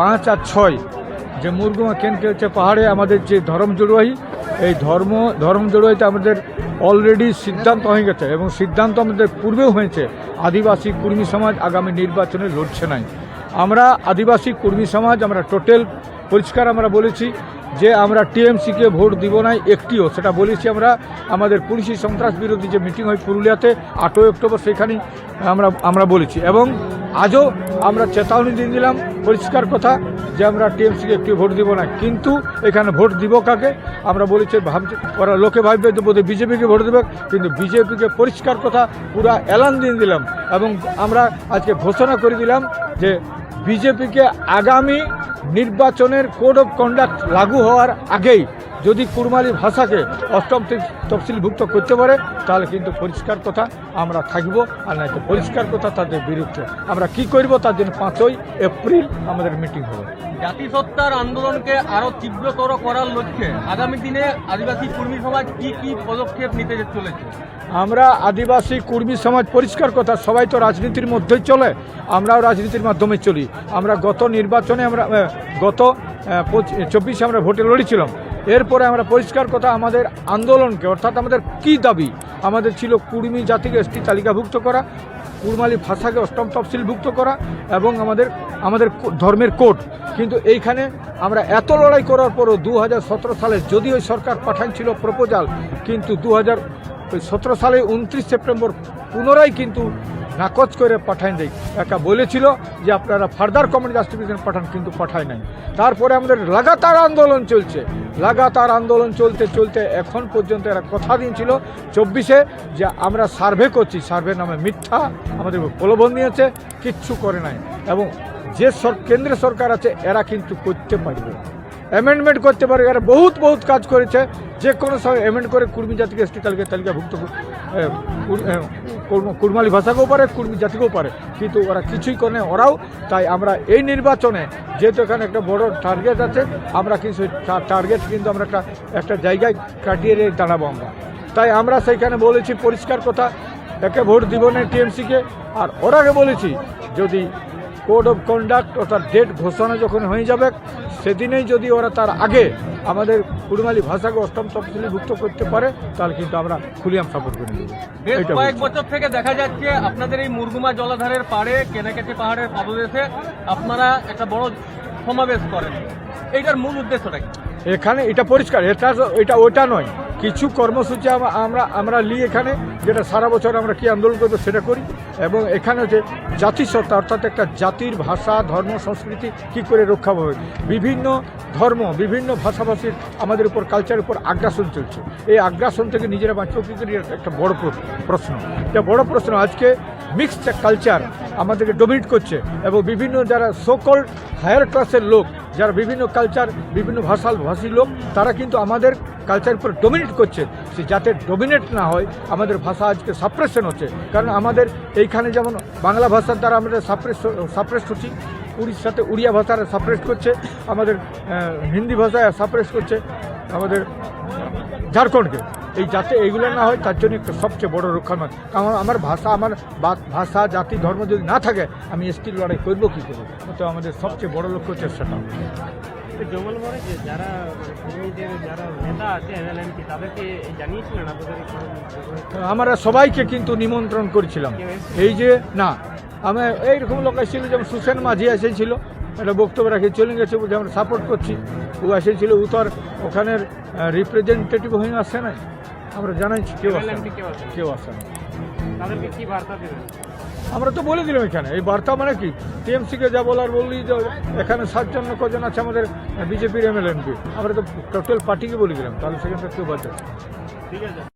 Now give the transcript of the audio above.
পাঁচ আর ছয় যে মুরগুমা কেনকে হচ্ছে পাহাড়ে, আমাদের যে ধর্ম জড়ুয়াহি এই ধর্ম ধর্ম জড়ুয়াহিতে আমাদের অলরেডি সিদ্ধান্ত হয়ে গেছে এবং সিদ্ধান্ত আমাদের পূর্বেও হয়েছে, আদিবাসী কুর্মী সমাজ আগামী নির্বাচনে লড়ছে নাই। আমরা আদিবাসী কুর্মী সমাজ, আমরা টোটাল পরিষ্কার আমরা বলেছি যে আমরা টিএমসিকে ভোট দিব নাই একটিও, সেটা বলেছি আমরা। আমাদের পুলিশি সন্ত্রাস বিরোধী যে মিটিং হয় পুরুলিয়াতে, আটই অক্টোবর সেখানেই আমরা আমরা বলেছি। এবং আজও আমরা চেতাবনী দিয়ে দিলাম, পরিষ্কার কথা যে আমরা টিএমসিকে একটু ভোট দিব না। কিন্তু এখানে ভোট দিব কাকে? আমরা বলেছি, ভাবছি, ওরা লোকে ভাববে যে বোধহয় বিজেপিকে ভোট দেবে, কিন্তু বিজেপিকে পরিষ্কার কথা পুরা এলান দিয়ে দিলাম এবং আমরা আজকে ঘোষণা করে দিলাম যে বিজেপিকে আগামী নির্বাচনের কোড অফ কন্ডাক্ট লাগু হওয়ার আগেই যদি কুরমালি ভাষাকে অষ্টম তফসিলভুক্ত করতে পারে তাহলে কিন্তু পরিষ্কার কথা আমরা থাকব আর নয়তো পরিষ্কার কথা তাদের বিরুদ্ধে। আমরা কি করব তার জন্য পাঁচই এপ্রিল আমাদের মিটিং হবে। জাতিসত্তার আন্দোলনকে আরও তীব্রতর করার লক্ষ্যে আগামী দিনে আদিবাসী কর্মী সমাজ কি কি পদক্ষেপ নিতে চলেছে? আমরা আদিবাসী কুর্মী সমাজ পরিষ্কার কথা সবাই তো রাজনীতির মধ্যেই চলে আমরাও রাজনীতির মাধ্যমে চলি। আমরা গত নির্বাচনে আমরা গত চব্বিশে আমরা ভোটে লড়েছিলাম। এরপরে আমরা পরিষ্কার কথা, আমাদের আন্দোলনকে, অর্থাৎ আমাদের কি দাবি? আমাদের ছিল কুর্মী জাতিকে এসটি তালিকাভুক্ত করা কুরমালি ভাষাকে অষ্টম তফসিলভুক্ত করা এবং আমাদের আমাদের ধর্মের কোড। কিন্তু এইখানে আমরা এত লড়াই করার পরও দু হাজার সতেরো সালে যদিও সরকার পাঠাচ্ছিল প্রপোজাল, কিন্তু দু সতেরো সালে উনত্রিশ সেপ্টেম্বর পুনরায় কিন্তু নাকচ করে পাঠাই দেয় একা বলেছিল যে আপনারা ফার্দার কমেন্ট জাস্টিফিকেশন পাঠান, কিন্তু পাঠায় নাই। তারপরে আমাদের লাগাতার আন্দোলন চলছে। লাগাতার আন্দোলন চলতে চলতে এখন পর্যন্ত এরা কথা দিয়েছিল চব্বিশে যে আমরা সার্ভে করছি। সার্ভে নামে মিথ্যা আমাদের প্রলোভন নিয়েছে কিচ্ছু করে নাই। এবং যে সর কেন্দ্রীয় সরকার আছে, এরা কিন্তু করতে পারবে। অ্যামেন্ডমেন্ট করতে পারে এরা বহুত বহুত কাজ করেছে। যে কোনো সময় অ্যামেন্ড করে কুর্মী জাতিকে এসটি তালিকা তালিকাভুক্ত কুর্মালি ভাষাকেও পারে, কুর্মী জাতিকেও পারে। কিন্তু ওরা কিছুই করে ওরাও। তাই আমরা এই নির্বাচনে যেহেতু এখানে একটা বড় টার্গেট আছে, আমরা কিন্তু টার্গেট কিন্তু আমরা একটা একটা জায়গায় কাটিয়ে দাঁড়াবো আমরা। তাই আমরা সেইখানে বলেছি পরিষ্কার কথা, একে ভোট দিব না টিএমসিকে। আর ওরাকে বলেছি, যদি কোড অফ কন্ডাক্ট অর্থাৎ ডেট ঘোষণা যখন হয়ে যাবে, সেদিনেই যদি ওরা তার আগে আমাদের কুড়মালি ভাষাকে অষ্টম তফসিলিভুক্ত করতে পারে তাহলে কিন্তু আমরা খুলিয়াম সাপোর্ট করে দেবো বেশ কয়েক বছর থেকে দেখা যাচ্ছে আপনাদের এই মুরগুমা জলাধারের পাড়ে কেনাকাটি পাহাড়ের পাদদেশে আপনারা একটা বড় সমাবেশ করেন। এইটার মূল উদ্দেশ্যটা কি? এখানে এটা পরিষ্কার এটা এটা ওটা নয়। কিছু কর্মসূচি আম- আমরা আমরা নিই এখানে, যেটা সারা বছর আমরা কি আন্দোলন করব সেটা করি। এবং এখানে হচ্ছে জাতিসত্তা, অর্থাৎ একটা জাতির ভাষা, ধর্ম, সংস্কৃতি কি করে রক্ষা পাবে? বিভিন্ন ধর্ম, বিভিন্ন ভাষাভাষীর আমাদের উপর কালচারের উপর আগ্রাসন চলছে। এই আগ্রাসন থেকে নিজেরা বাঁচব কী করি? একটা বড় প্রশ্ন। এটা বড় প্রশ্ন। আজকে মিক্সড কালচার আমাদেরকে ডোমিনেট করছে এবং বিভিন্ন যারা সোকল হায়ার ক্লাসের লোক, যারা বিভিন্ন কালচার বিভিন্ন ভাষাল ভাষী লোক, তারা কিন্তু আমাদের কালচার উপর ডোমিনেট করছে, সে যাতে ডোমিনেট না হয়, আমাদের ভাষা আজকে সাপ্রেশন হচ্ছে। কারণ আমাদের এইখানে যেমন বাংলা ভাষার দ্বারা আমাদের সাপ্রেস সাপ্রেস হচ্ছি উড়িষ্যাতে উড়িয়া ভাষার সাপ্রেস করছে, আমাদের হিন্দি ভাষায় সাপ্রেস করছে, আমাদের ঝাড়খণ্ডকে। এই যাতে এইগুলো না হয়, তার জন্য একটা সবচেয়ে বড় রক্ষা নয় আমার আমার ভাষা আমার ভাষা, জাতি, ধর্ম যদি না থাকে, আমি এসটির লড়াই করব কী করে? তো আমাদের সবচেয়ে বড় লক্ষ্য হচ্ছে সেটা জঙ্গল মনে যে যারা যারা নেতা আছে এমএলএমপি তাদেরকে জানিয়েছিলেন আপনাদের আমরা সবাইকে কিন্তু নিমন্ত্রণ করেছিলাম। এই যে না আমি এইরকম লোক এসেছিল যেমন সুসেন মাঝি এসেছিল একটা বক্তব্য রাখে চলে গেছে বলছে আমরা সাপোর্ট করছি। ও এসেছিল ও তো আর ওখানের রিপ্রেজেন্টেটিভ হয়ে আসে নাই। আমরা জানাইছি কেউ আসে কেউ আসে না। কেউ আসে না তাদেরকে কি বার্তা দেবেন? আমরা তো বলে দিলাম এখানে। এই বার্তা মানে কি? টিএমসিকে যা বলার বললি যে এখানে সাতজন কজন আছে আমাদের বিজেপির এমএলএমপি আমরা তো টোটাল পার্টিকে বলে দিলাম, তাহলে সেখানে কেউ বাদ ঠিক আছে।